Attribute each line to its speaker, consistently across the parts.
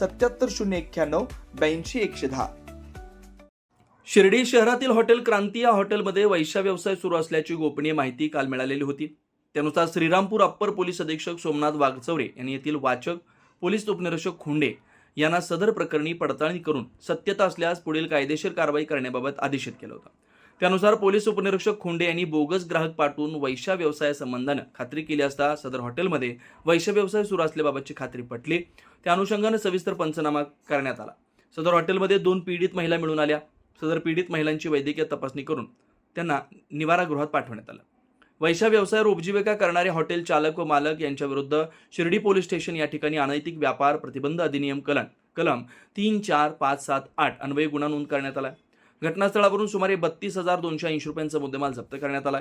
Speaker 1: सत्याहत्तर शून्य एक्क्याण्णव ब्याऐंशी एकशे दहा. शिर्डी शहरातील हॉटेल क्रांती या हॉटेलमध्ये वैशा व्यवसाय सुरू असल्याची गोपनीय माहिती काल मिळालेली होती. त्यानुसार श्रीरामपूर अप्पर पोलीस अधीक्षक सोमनाथ वाघचौरे यांनी येथील वाचक पोलीस उपनिरीक्षक खुंडे यांना सदर प्रकरणी पडताळणी करून सत्यता असल्यास पुढील कायदेशीर कारवाई करण्याबाबत आदेशित केलं होतं. त्यानुसार पोलीस उपनिरीक्षक खुंडे यांनी बोगस ग्राहक पाठवून वैशा व्यवसायासंबंधानं खात्री केली असता सदर हॉटेलमध्ये वैश्य व्यवसाय सुरू असल्याबाबतची खात्री पटली. त्या अनुषंगानं सविस्तर पंचनामा करण्यात आला. सदर हॉटेलमध्ये दोन पीडित महिला मिळून आल्या. सदर पीडित महिलांची वैद्यकीय तपासणी करून त्यांना निवारागृहात पाठवण्यात आलं. वैशा व्यवसायावर उपजीविका करणारे हॉटेल चालक व मालक यांच्या विरुद्ध शिर्डी पोलीस स्टेशन या ठिकाणी अनैतिक व्यापार प्रतिबंध अधिनियम कलम कलम तीन चार पाच सात आठ अन्वयी गुन्हा नोंद करण्यात आला. घटनास्थळावरून सुमारे बत्तीस हजार दोनशे ऐंशी रुपयांचा मुद्देमाल जप्त करण्यात आला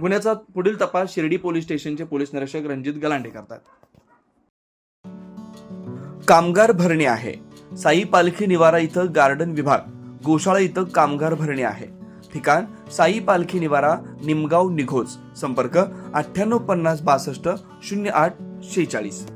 Speaker 1: गुन्ह्याचा पुढील तपास शिर्डी पोलीस स्टेशनचे पोलीस निरीक्षक रणजित गलांडे करतात. कामगार भरणे आहे. साई पालखी निवारा इथं गार्डन विभाग गोशाळा इथं कामगार भरणे आहे. ठिकाण साई पालखी निवारा निमगाव निघोज. संपर्क अठ्ठ्याण्णव पन्नास बासष्ट शून्य आठ शेहेचाळीस.